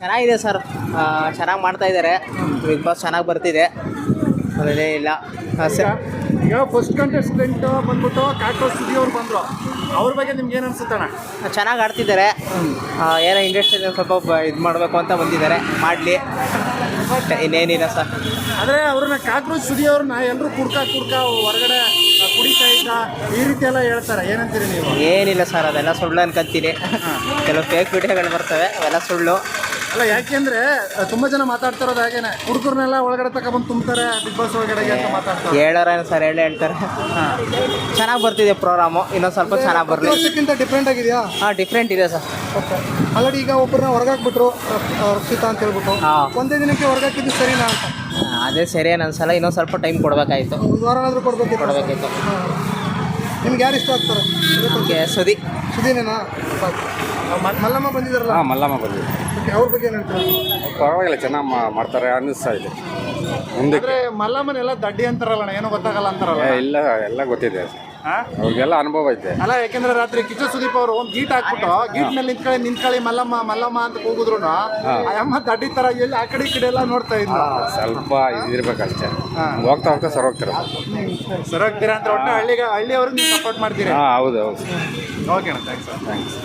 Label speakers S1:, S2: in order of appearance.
S1: ಚೆನ್ನಾಗಿದೆ ಸರ್. ಚೆನ್ನಾಗಿ ಮಾಡ್ತಾ ಇದ್ದಾರೆ ಬಿಗ್ ಬಾಸ್ ಚೆನ್ನಾಗಿ ಬರ್ತಿದೆ. ಅದೇ ಇಲ್ಲ. ಸರ್.
S2: ಈಗ ಫಸ್ಟ್ ಕಂಟೆಸ್ಟೆಂಟ್ ಬಂದ್ಬಿಟ್ಟು ಕಾಕ್ರೋಚ್ ಸುದ್ದಿ ಅವ್ರು ಬಂದರು. ಅವ್ರ ಬಗ್ಗೆ ನಿಮ್ಗೆ ಏನು ಅನ್ಸುತ್ತಣ್ಣ
S1: ಚೆನ್ನಾಗಿ ಆಡ್ತಿದ್ದಾರೆ ಏನೋ ಇಂಡಸ್ಟ್ರಿ ಸ್ವಲ್ಪ ಇದು ಮಾಡಬೇಕು ಅಂತ ಬಂದಿದ್ದಾರೆ. ಮಾಡಲಿ. ಬಟ್ ಇನ್ನೇನಿಲ್ಲ ಸರ್.
S2: ಆದರೆ ಅವ್ರನ್ನ ಕಾಕ್ರೋಚ್ ಸುದಿ ಅವ್ರನ್ನ ಎಲ್ಲರೂ ಕುಡ್ಕ ಕುಡ್ಕ ಹೊರಗಡೆ ಕುಡಿತಾ ಇದ್ದ ಈ ರೀತಿ ಎಲ್ಲ ಹೇಳ್ತಾರೆ. ಏನಂತೀರಿ ನೀವು?
S1: ಏನಿಲ್ಲ ಸರ್ ಅದೆಲ್ಲ ಸುಳ್ಳು ಅನ್ಕೊಂತೀನಿ. ಕೆಲವು ಫೇಕ್ ವಿಡಿಯೋಗಳು ಬರ್ತವೆ ಅವೆಲ್ಲ ಸುಳ್ಳು.
S2: ಅಲ್ಲ ಯಾಕೆಂದ್ರೆ ತುಂಬಾ ಜನ ಮಾತಾಡ್ತಿರೋದು ಹಾಗೇನೆ. ಹುಡುಗರ್ನೆಲ್ಲ ಒಳಗಡೆ ತಗೊಬಂದು ತುಂಬ್ತಾರೆ ಬಿಗ್ ಬಾಸ್ ಒಳಗಡೆ ಅಂತ ಮಾತಾಡ್ತಾರೆ
S1: ಹೇಳೋರೇನು ಸರ್ ಹೇಳಿ ಹೇಳ್ತಾರೆ? ಚೆನ್ನಾಗಿ ಬರ್ತಿದೆ ಪ್ರೋಗ್ರಾಮು ಇನ್ನೊಂದು ಸ್ವಲ್ಪ ಚೆನ್ನಾಗಿ ಬರ್ಲಿ.
S2: ವರ್ಷಕ್ಕಿಂತ ಡಿಫ್ರೆಂಟ್ ಆಗಿದೆಯಾ?
S1: ಹಾಂ ಡಿಫ್ರೆಂಟ್ ಇದೆ ಸರ್.
S2: ಆಲ್ರೆಡಿ ಈಗ ಒಬ್ಬರನ್ನ ಹೊರಗಾಕ್ಬಿಟ್ರು ರಕ್ಷಿತಾ ಅಂತ ಹೇಳ್ಬಿಟ್ಟು.
S1: ಹಾಂ.
S2: ಒಂದೇ ದಿನಕ್ಕೆ ಹೊರಗಾಕಿದ್ದು ಸರಿನಾ ಅಂತ?
S1: ಅದೇ ಸರಿ ಅನ್ಸಲ್ಲ ಇನ್ನೊಂದು ಸ್ವಲ್ಪ ಟೈಮ್ ಕೊಡಬೇಕಾಯ್ತು.
S2: ಒಂದು ವಾರನಾದ್ರೂ ಕೊಡ್ಬೇಕಿತ್ತು? ನಿಮ್ಗೆ ಯಾರು ಇಷ್ಟ ಆಗ್ತಾರೆ?
S1: ಓಕೆ ಸುದಿ
S2: ಸುದೀನೇನಾ ಮಲ್ಲಮ್ಮ ಬಂದಿದ್ದಾರಲ್ಲ?
S3: ಹಾಂ ಮಲ್ಲಮ್ಮ ಬಂದಿದೆ
S2: ಓಕೆ ಅವ್ರ ಬಗ್ಗೆ ಏನು ಹೇಳ್ತಾರೆ?
S3: ಪರವಾಗಿಲ್ಲ ಚೆನ್ನಾಗಿ ಮಾಡ್ತಾರೆ ಅನ್ನಿಸ್ತಾ ಇದೆ. ಮುಂದಕ್ಕೆ.
S2: ಅಂದ್ರೆ ಮಲ್ಲಮ್ಮನೆಲ್ಲ ದಡ್ಡಿ ಅಂತಾರಲ್ಲ ಏನೋ ಗೊತ್ತಾಗಲ್ಲ ಅಂತಾರಲ್ಲ
S3: ಏ, ಇಲ್ಲ ಎಲ್ಲ ಗೊತ್ತಿದೆ.
S2: ಹಾ?
S3: ಅವ್ರಿಗೆಲ್ಲ ಅನುಭವ ಐತೆ
S2: ಅಲ್ಲ ಯಾಕೆಂದ್ರೆ ರಾತ್ರಿ ಕಿಚ್ಚ ಸುದೀಪ್ ಅವರು ಒಂದು ಗೀಟ್ ಹಾಕ್ಬಿಟ್ಟು ಗೀಟ್ ಮೇಲೆ ನಿಂತ್ಕೊಳ್ಳಿ ನಿಂತ್ಕೊಳ್ಳಿ ಮಲ್ಲಮ್ಮ ಮಲ್ಲಮ್ಮ ಅಂತ ಕೂಗಿದ್ರು ಅಮ್ಮ ದಡ್ಡಿ ತರ ಎಲ್ಲಿ ಆ ಕಡೆ ಈ ಕಡೆ ಎಲ್ಲ ನೋಡ್ತಾ ಇದ್ಲು.
S3: ಸ್ವಲ್ಪ ಇದಿರ್ಬೇಕಷ್ಟೇ. ಹೋಗ್ತಾ ಹೋಗ್ತಾ ಸರ್ ಹೋಗ್ತಾರೆ.
S2: ಸರ್ ಹೋಗ್ತೀರಾ ಅಂತ ಒಟ್ಟು ಹಳ್ಳಿಗೆ ಹಳ್ಳಿಯವ್ರಿಗೆ ನೀವು ಸಪೋರ್ಟ್ ಮಾಡ್ತೀರಿ.
S3: ಹಾಂ ಹೌದು ಹೌದು.
S2: ಓಕೆ ಅಣ್ಣ ಥ್ಯಾಂಕ್ಸ್
S3: ಥ್ಯಾಂಕ್ಸ್